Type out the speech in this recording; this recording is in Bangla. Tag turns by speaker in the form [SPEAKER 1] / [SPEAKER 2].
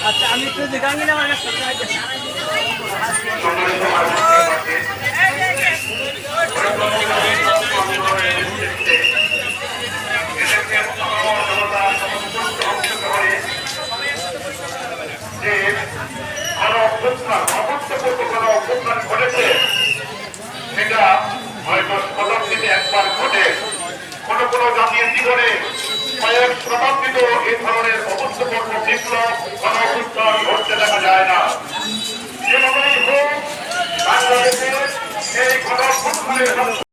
[SPEAKER 1] আচ্ছা আমি একটু দেখাঙ্গি না আমার কাছে
[SPEAKER 2] ঘটেছে সেটা হয়তো শতাব্দীতে একবার ঘটে কোনো কোনো জাতির জীবনে কয়েক শতাব্দীতেও এই ধরনের অভূতপূর্ব বিপ্লব অভ্যুত্থান ঘটতে দেখা যায় না যেভাবেই হোক বাংলাদেশের এই গণ